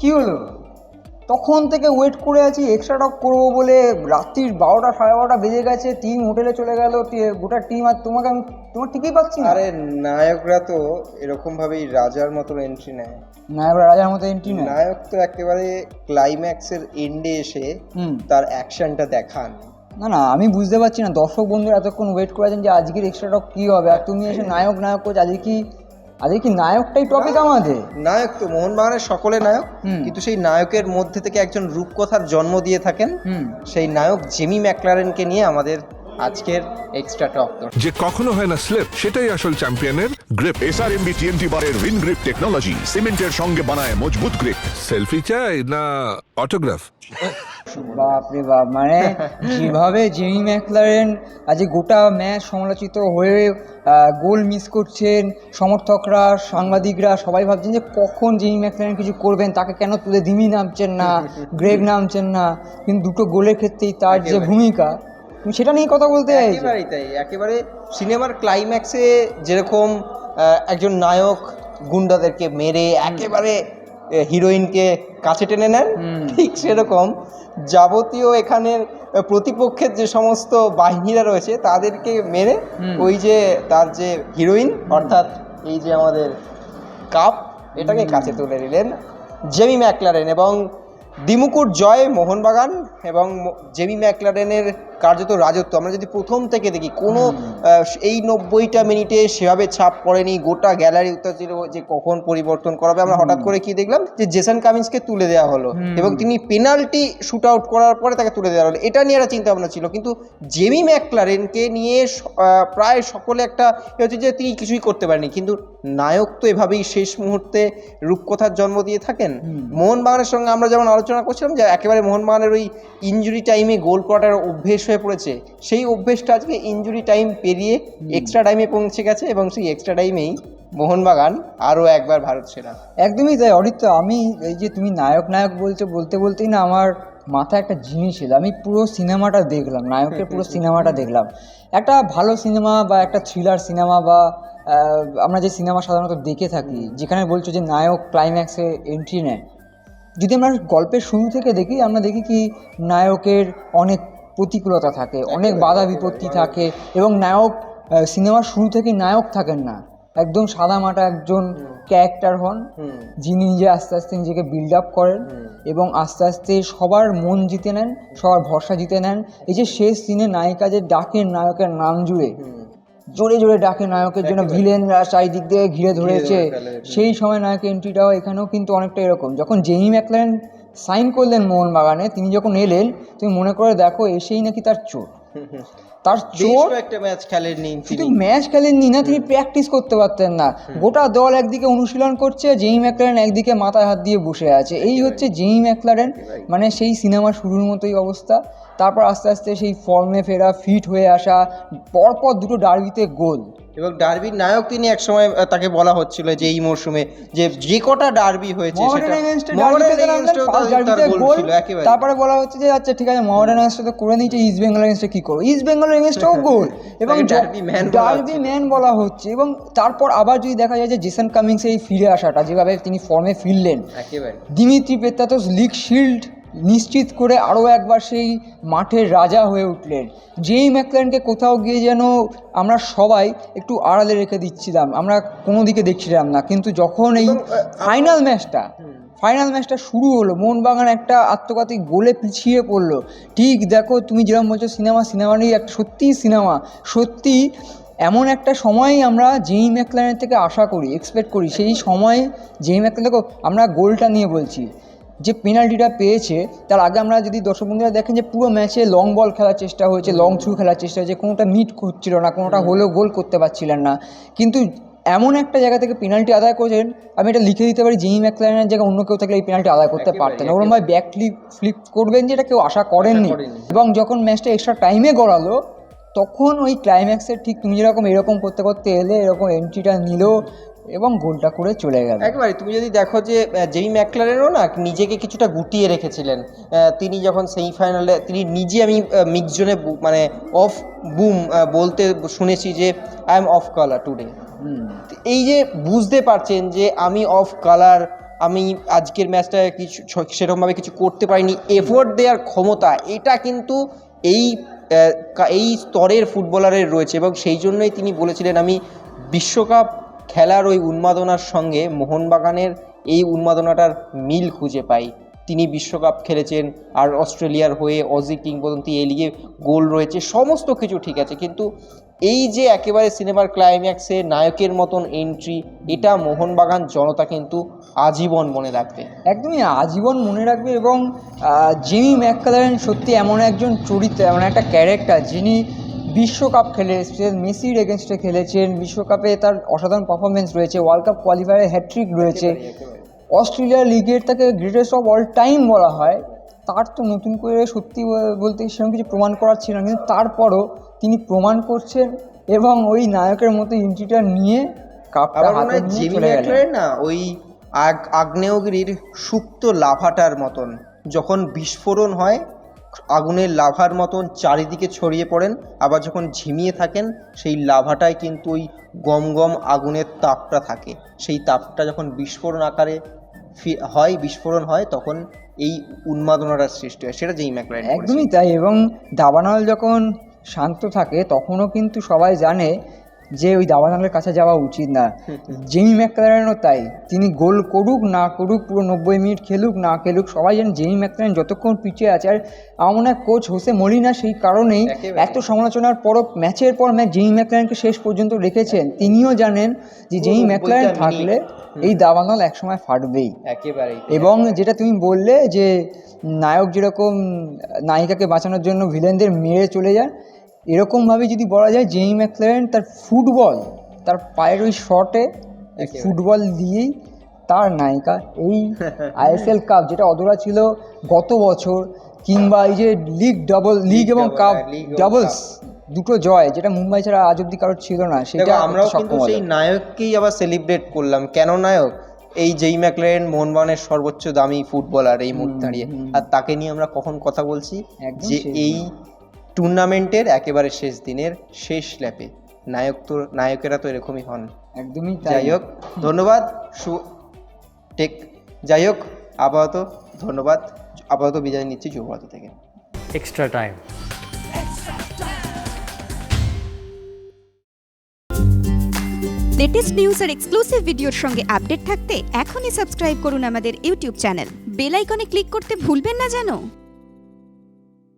কি হলো? তখন থেকে ওয়েট করে আছি এক্সট্রা টক করব বলে রাত্রির বারোটা সাড়ে বারোটা বেজে গেছে টিম হোটেলে চলে গেল গোটা টিম আর তোমাকে আমি তোমার ঠিকই পাচ্ছি আরে নায়করা তো এরকম ভাবেই রাজার মতন এন্ট্রি নেয়। নায়করা রাজার মতো এন্ট্রি নেয়? নায়ক তো একেবারে ক্লাইম্যাক্সের এন্ডে এসে তার অ্যাকশনটা দেখান। না না আমি বুঝতে পারছি না দর্শক বন্ধুরা এতক্ষণ ওয়েট করে আছেন যে আজকের এক্সট্রা টক কী হবে? আর তুমি এসে নায়ক নায়ক করছ আজকে কি আজকে কি নায়কটাই টপিক আমাদের? নায়ক তো মোহনবাগানের সকলে নায়ক। কিন্তু সেই নায়কের মধ্যে থেকে একজন রূপকথার জন্ম দিয়ে থাকেন হুম। সেই নায়ক জেমি ম্যাকলারেনকে নিয়ে আমাদের আজকের এক্সট্রা টক যে কখনো হয় না স্লিপ সেটাই আসল চ্যাম্পিয়নের গ্রিপ এসআরএমবি টিএনটি বারের উইন গ্রিপ টেকনোলজি সিমেন্টের সঙ্গে বানায় মজবুত গ্রিপ সেলফি চাই না অটোগ্রাফ বাপরে বাপ মানে যেভাবে জেমি ম্যাকলারেন আজ গোটা ম্যাচ সমালোচিত হয়ে গোল মিস করছেন সমর্থকরা সাংবাদিকরা সবাই ভাবছেন যে কখন জেমি ম্যাকলারেন কিছু করবেন তাকে কেন তুলে দিমি নামছেন না গ্রেগ নামছেন না। কিন্তু দুটো গোলের ক্ষেত্রেই তার যে ভূমিকা তুমি সেটা নিয়ে কথা বলতে একেবারেই তাই একেবারে সিনেমার ক্লাইম্যাক্সে যেরকম একজন নায়ক গুন্ডাদেরকে মেরে একেবারে হিরোইনকে কাছে টেনে নেন ঠিক সেরকম। যাবতীয় এখানের প্রতিপক্ষের যে সমস্ত বাহিনীরা রয়েছে তাদেরকে মেরে ওই যে তার যে হিরোইন অর্থাৎ এই যে আমাদের কাপ এটাকে কাছে তুলে নিলেন জেমি ম্যাকলারেন এবং দিমুকুর জয় মোহনবাগান এবং জেমি ম্যাকলারেনের কার্যত রাজত্ব। আমরা যদি প্রথম থেকে দেখি কোনো এই নব্বইটা মিনিটে সেভাবে ছাপ পড়েনি গোটা গ্যালারি উত্তর ছিল যে কখন পরিবর্তন করাবে। আমরা হঠাৎ করে কি দেখলাম যে জেসন কামিন্সকে তুলে দেওয়া হলো এবং তিনি পেনাল্টি শুট আউট করার পরে তাকে তুলে দেওয়া হলো। এটা নিয়ে একটা চিন্তা ভাবনা ছিল। কিন্তু জেমি ম্যাকলারেনকে নিয়ে প্রায় সকলে একটা হচ্ছে যে তিনি কিছুই করতে পারেনি কিন্তু নায়ক তো এভাবেই শেষ মুহূর্তে রূপকথার জন্ম দিয়ে থাকেন। মোহনবাগানের সঙ্গে আমরা যেমন আলোচনা করছিলাম যে একেবারে মোহনবাগানের ওই ইনজুরি টাইমে গোল করাটার অভ্যেস হয়ে পড়েছে। সেই অভ্যেসটা আজকে ইনজুরি টাইম পেরিয়ে এক্সট্রা টাইমে পৌঁছে গেছে এবং সেই এক্সট্রা টাইমেই মোহনবাগান আরও একবার ভারত সেরা। একদমই তাই অরিত্য আমি এই যে তুমি নায়ক নায়ক বলছো বলতে বলতেই না আমার মাথায় একটা জিনিস এলো। আমি পুরো সিনেমাটা দেখলাম নায়কের পুরো সিনেমাটা দেখলাম। একটা ভালো সিনেমা বা একটা থ্রিলার সিনেমা বা আমরা যে সিনেমা সাধারণত দেখে থাকি যেখানে বলছো যে নায়ক ক্লাইম্যাক্সে এন্ট্রি নেয়। যদি আমরা গল্পের শুরু থেকে দেখি আমরা দেখি কি নায়কের অনেক প্রতিকূলতা থাকে অনেক বাধা বিপত্তি থাকে এবং নায়ক সিনেমার শুরু থেকে নায়ক থাকেন না। একদম সাদা মাটা একজন ক্যারেক্টার হন যিনি নিজে আস্তে আস্তে নিজেকে বিল্ড আপ করেন এবং আস্তে আস্তে সবার মন জিতে নেন সবার ভরসা জিতে নেন। এই যে শেষ সিনে নায়িকা যে ডাকেন নায়কের নাম জুড়ে জোরে জোরে ডাকে নায়কের জন্য ভিলেনরা চারিদিক দিয়ে ঘিরে ধরেছে। সেই সময় নায়কের এন্ট্রিটাও এখানেও কিন্তু অনেকটা এরকম। যখন জেমি ম্যাকলেন সাইন করলেন মোহনবাগানে তিনি যখন এলেন তুমি মনে করে দেখো এসেই নাকি তার চোট। তার চোট কয়েকটা ম্যাচ খেলেননি শুধু ম্যাচ খেলেননি না তিনি প্র্যাকটিস করতে পারতেন না। গোটা দল একদিকে অনুশীলন করছে জেই ম্যাকলারেন একদিকে মাথায় হাত দিয়ে বসে আছে। এই হচ্ছে জেই ম্যাকলারেন মানে সেই সিনেমা শুরুর মতোই অবস্থা। তারপর আস্তে আস্তে সেই ফর্মে ফেরা ফিট হয়ে আসা পরপর দুটো ডার্বিতে গোল। এবং ডার্বির নায়ক তিনি একসময় তাকে বলা হচ্ছিল যে এই মরশুমে যে যে কটা ডার্বি হয়েছে তারপরে বলা হচ্ছে যে আচ্ছা ঠিক আছে মোহামেডান এগেনস্টে তো করে নিয়েছে ইস্ট বেঙ্গল এগেনস্টে কি করো ইস্ট বেঙ্গল এগেনস্টেও গোল এবং ডার্বি ম্যান বলা হচ্ছে। এবং তারপর আবার যদি দেখা যায় যে জেসন কামিংস এই ফিরে আসাটা যেভাবে তিনি ফর্মে ফিরলেন। একেবারে। দিমিত্রি পেত্তাতোস লিগ শিল্ড নিশ্চিত করে আরও একবার সেই মাঠের রাজা হয়ে উঠলেন। যেই ম্যাকল্যান্ডকে কোথাও গিয়ে যেন আমরা সবাই একটু আড়ালে রেখে দিচ্ছিলাম আমরা কোনো দিকে দেখছিলাম না। কিন্তু যখন এই ফাইনাল ম্যাচটা ফাইনাল ম্যাচটা শুরু হলো মোহনবাগান একটা আত্মঘাতী গোলে পিছিয়ে পড়ল। ঠিক দেখো তুমি যেরকম বলছো সিনেমা সিনেমা নেই একটা সত্যিই সিনেমা। সত্যি এমন একটা সময় আমরা জেই ম্যাকলারের থেকে আশা করি এক্সপেক্ট করি। সেই সময়ে জেই ম্যাকলার দেখো আমরা গোলটা নিয়ে বলছি। যে পেনাল্টিটা পেয়েছে তার আগে আমরা যদি দর্শক বন্ধুরা দেখেন যে পুরো ম্যাচে লং বল খেলার চেষ্টা হয়েছে লং থ্রু খেলার চেষ্টা হয়েছে কোনোটা মিট হচ্ছিল না কোনোটা হলেও গোল করতে পারছিলেন না। কিন্তু এমন একটা জায়গা থেকে পেনাল্টি আদায় করেছেন আমি এটা লিখে দিতে পারি যেই ম্যাকলারেনের জায়গায় অন্য কেউ থাকলে এই পেনাল্টি আদায় করতে পারতেন ওরম ভাই ব্যাক ফ্লিপ ফ্লিপ করবেন যেটা কেউ আশা করেননি। এবং যখন ম্যাচটা এক্সট্রা টাইমে গড়ালো তখন ওই ক্লাইম্যাক্সের ঠিক তুমি যেরকম এরকম করতে করতে এলে এরকম এন্ট্রিটা নিল এবং গোলটা করে চলে গেল। একেবারে তুমি যদি দেখো যে জেমি ম্যাকলারেনও না নিজেকে কিছুটা গুটিয়ে রেখেছিলেন। তিনি যখন সেমিফাইনালে তিনি নিজে আমি মিক্স জোনে মানে অফ বুম বলতে শুনেছি যে I am of colour today এই যে বুঝতে পারছেন যে আমি অফ কালার আমি আজকের ম্যাচটা কিছু সেরকমভাবে কিছু করতে পারিনি। এফোর্ট দেওয়ার ক্ষমতা এটা কিন্তু এই এই স্তরের ফুটবলারের রয়েছে এবং সেই জন্যই তিনি বলেছিলেন, আমি বিশ্বকাপ খেলার ওই উন্মাদনার সঙ্গে মোহনবাগানের এই উন্মাদনাটার মিল খুঁজে পাই। তিনি বিশ্বকাপ খেলেছেন আর অস্ট্রেলিয়ার হয়ে অজি কিংবদন্তি এই লিগে গোল রয়েছে সমস্ত কিছু ঠিক আছে। কিন্তু এই যে একেবারে সিনেমার ক্লাইম্যাক্সে নায়কের মতন এন্ট্রি এটা মোহনবাগান জনতা কিন্তু আজীবন মনে রাখবে। একদমই আজীবন মনে রাখবে এবং জিমি ম্যাককালারেন সত্যি এমন একজন চরিত্র এমন একটা ক্যারেক্টার যিনি বিশ্বকাপ খেলে এসেছেন মেসির এগেনস্টে খেলেছেন বিশ্বকাপে তার অসাধারণ পারফরমেন্স রয়েছে ওয়ার্ল্ড কাপ কোয়ালিফায়ারে হ্যাট্রিক রয়েছে। অস্ট্রেলিয়া লিগের তাকে গ্রেটেস্ট অফ অল টাইম বলা হয়। তার তো নতুন করে সত্যি বলতে সেরকম কিছু প্রমাণ করার ছিল না কিন্তু তারপরও তিনি প্রমাণ করছেন এবং ওই নায়কের মতো ইন্ট্রিটা নিয়ে কাপটা হাতে নিয়ে চলে গেলেন না ওই আগ আগ্নেয়গিরির সুপ্ত লাভাটার মতন যখন বিস্ফোরণ হয় আগুনের লাভার মতন চারিদিকে ছড়িয়ে পড়েন, আবার যখন ঝিমিয়ে থাকেন, সেই লাভাটায় কিন্তু ওই গম গম আগুনের তাপটা থাকে সেই তাপটা যখন বিস্ফোরণ আকারে হয়, বিস্ফোরণ হয়, তখন এই উন্মাদনাটার সৃষ্টি হয় সেটা যেই ম্যাকলারেন করেছে। একদমই তাই এবং দাবানল যখন শান্ত থাকে, তখনও কিন্তু সবাই জানে যে ওই দাবানলের কাছে যাওয়া উচিত না। জেমি ম্যাকলারেনও তাই। তিনি গোল করুক না করুক পুরো নব্বই মিনিট খেলুক না খেলুক সবাই জানেন জেমি ম্যাকলারেন যতক্ষণ পিছিয়ে আছে। আর আমার মনে হয় কোচ হোসে মলিনা সেই কারণেই এত সমালোচনার পরও ম্যাচের পর ম্যাচ জেমি ম্যাকলারেনকে শেষ পর্যন্ত রেখেছেন। তিনিও জানেন যে জেমি ম্যাকলারেন থাকলে এই দাবানল একসময় ফাটবেই। একেবারেই এবং যেটা তুমি বললে যে নায়ক যেরকম নায়িকাকে বাঁচানোর জন্য ভিলেনদের মেরে চলে যায় এরকমভাবে যদি বলা যায় জেমি ম্যাকলারেন তার ফুটবল তার পায়ের ওই শটে ফুটবল দিয়েই তার নায়িকা এই আইএসএল কাপ যেটা অধরা ছিল গত বছর কিংবা এই যে লিগ ডাবল লিগ এবং কাপ হ্যাঁ, ডাবলস দুটো জয় যেটা মুম্বাই ছাড়া আজ অব্দি কারোর ছিল না সেটা আমরাও কিন্তু সেই নায়ককেই আবার সেলিব্রেট করলাম। কেন নায়ক? এই যেই ম্যাকলেন মোহনবাগানের সর্বোচ্চ দামি ফুটবলার এই মুহূর্তে দাঁড়িয়ে। আর তাকে নিয়ে আমরা কখন কথা বলছি? যে এই টুর্নামেন্টের একেবারে শেষ দিনের শেষ ল্যাপে নায়ক তো নায়কেরা তো এরকমই হন। একদমই যাই হোক ধন্যবাদ সু টেক যাই হোক আপাতত ধন্যবাদ আপাতত বিদায় নিচ্ছি যুবরাত থেকে। Extra time. লেটেস্ট নিউজ আর এক্সক্লুসিভ ভিডিওর সঙ্গে আপডেট থাকতে এখনই সাবস্ক্রাইব করুন আমাদের YouTube channel bell icon click করতে ভুলবেন না জানো